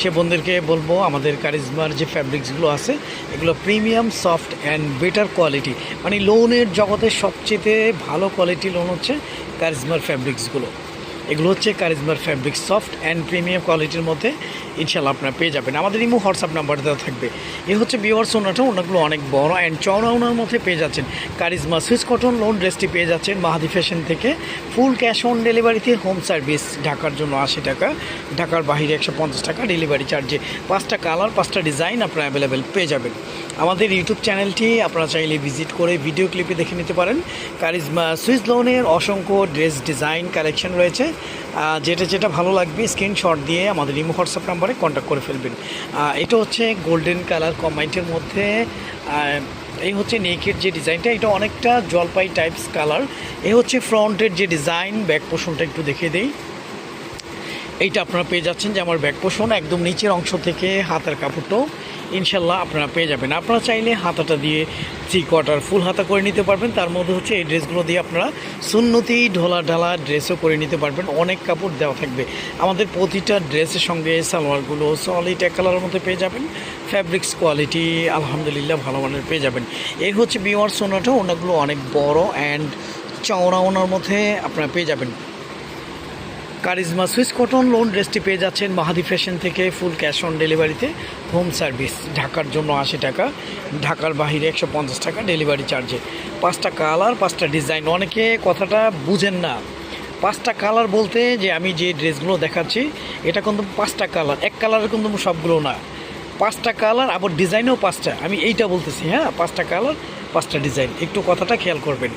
সে বন্ধুদেরকে বলব, আমাদের কারিজমার যে ফ্যাব্রিক্সগুলো আছে, এগুলো premium soft and better quality মানে লোনের জগতের সবচেয়ে ভালো কোয়ালিটি লোন হচ্ছে কারিজমার ফ্যাব্রিক্সগুলো এগুলো হচ্ছে কারিজমার ফ্যাব্রিক সফট অ্যান্ড প্রিমিয়াম কোয়ালিটির মধ্যে। ইনশাল্লাহ আপনারা পেয়ে যাবেন। আমাদের ইমো, হোয়াটসঅ্যাপ নাম্বার দেওয়া থাকবে। এ হচ্ছে বিওয়ার সোনাটা ওনাগুলো অনেক বড়। অ্যান্ড চওড়া ওনার মধ্যে পেয়ে যাচ্ছেন কারিজমা সুইস কটন লোন ড্রেসটি পেয়ে যাচ্ছেন মাহাদি ফ্যাশন থেকে। ফুল ক্যাশ অন ডেলিভারিতে হোম সার্ভিস ঢাকার জন্য আশি টাকা, ঢাকার বাইরে একশো পঞ্চাশ টাকা ডেলিভারি চার্জে পাঁচটা কালার পাঁচটা ডিজাইন আপনারা অ্যাভেলেবেল পেয়ে যাবেন। আমাদের ইউটিউব চ্যানেলটি আপনারা চাইলে ভিজিট করে ভিডিও ক্লিপে দেখে নিতে পারেন। কারিজমা সুইস লোনের অসংখ্য ড্রেস ডিজাইন কালেকশন রয়েছে। যেটা যেটা ভালো লাগবে স্ক্রিনশট দিয়ে আমাদের ইমো হোয়াটসঅ্যাপ নাম্বারে কন্ট্যাক্ট করে ফেলবেন। এটা হচ্ছে গোল্ডেন কালার কম্বাইন্টের মধ্যে এই হচ্ছে নেকের যে ডিজাইনটা, এটা অনেকটা জলপাই টাইপস কালার এই হচ্ছে ফ্রন্টের যে ডিজাইন, ব্যাক পোষণটা একটু দেখে দেই। এইটা আপনারা পেয়ে যাচ্ছেন যে আমার ব্যাক পোষণ একদম নিচের অংশ থেকে হাতের কাপড়টাও ইনশাল্লাহ আপনারা পেয়ে যাবেন। আপনারা চাইলে হাতাটা দিয়ে থ্রি কোয়ার্টার ফুল হাতা করে নিতে পারবেন। তার মধ্যে হচ্ছে এই ড্রেসগুলো দিয়ে আপনারা সুন্নতি ঢোলা ঢালা ড্রেসও করে নিতে পারবেন। অনেক কাপড় দেওয়া থাকবে। আমাদের প্রতিটা ড্রেসের সঙ্গে সালোয়ারগুলো সলিড এক কালারের মধ্যে পেয়ে যাবেন। ফ্যাব্রিক্স কোয়ালিটি আলহামদুলিল্লাহ ভালো মানের পেয়ে যাবেন। এই হচ্ছে বিওয়ার সোনাটা। ওনাগুলো অনেক বড় অ্যান্ড চওড়া ওনার মধ্যে আপনারা পেয়ে যাবেন। কারিজমা সুইস কটন লোন ড্রেসটি পেয়ে যাচ্ছেন মাহাদি ফ্যাশন থেকে ফুল ক্যাশ অন ডেলিভারিতে হোম সার্ভিস ঢাকার জন্য আশি টাকা, ঢাকার বাহিরে একশো পঞ্চাশ টাকা ডেলিভারি চার্জে পাঁচটা কালার পাঁচটা ডিজাইন অনেকে কথাটা বুঝেন না। পাঁচটা কালার বলতে যে আমি যে ড্রেসগুলো দেখাচ্ছি, এটা কিন্তু পাঁচটা কালার এক কালারের কিন্তু সবগুলো না। পাঁচটা কালার আবার ডিজাইনও পাঁচটা, আমি এইটা বলতেছি হ্যাঁ? পাঁচটা কালার পাঁচটা ডিজাইন। একটু কথাটা খেয়াল করবেন।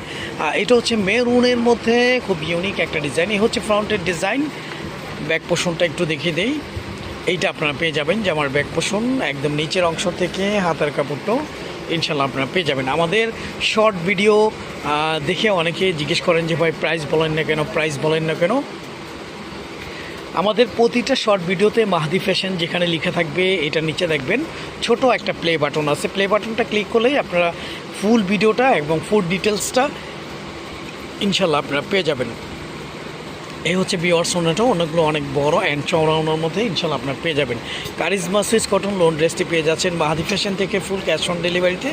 এটা হচ্ছে মেরুনের মধ্যে খুব ইউনিক একটা ডিজাইন। এই হচ্ছে ফ্রন্টের ডিজাইন। ব্যাক পোষণটা একটু দেখিয়ে দেই। এইটা আপনারা পেয়ে যাবেন যে আমার ব্যাক পোষণ একদম নিচের অংশ থেকে হাতার কাপড়টাও ইনশাল্লাহ আপনারা পেয়ে যাবেন। আমাদের শর্ট ভিডিও দেখে অনেকে জিজ্ঞেস করেন যে, ভাই প্রাইস বলেন না কেন? প্রাইস বলেন না কেন? আমাদের প্রতিটা শর্ট ভিডিওতে মাহাদি ফ্যাশন যেখানে লেখা থাকবে, এটা নিচে দেখবেন। ছোট একটা প্লে বাটন আছে। প্লে বাটনটা ক্লিক করলেই আপনারা ফুল ভিডিওটা এবং ফুল ডিটেলসটা ইনশাল্লাহ আপনারা পেয়ে যাবেন। এই হচ্ছে বিওয়ার সোনাটা অনেকগুলো অনেক বড় অ্যান্ড চওড়া মধ্যে ইনশাল্লাহ আপনারা পেয়ে যাবেন। কারিজমা সুইস কটন লোন ড্রেসটি পেয়ে যাচ্ছেন মাহাদি ফ্যাশন থেকে ফুল ক্যাশ অন ডেলিভারিতে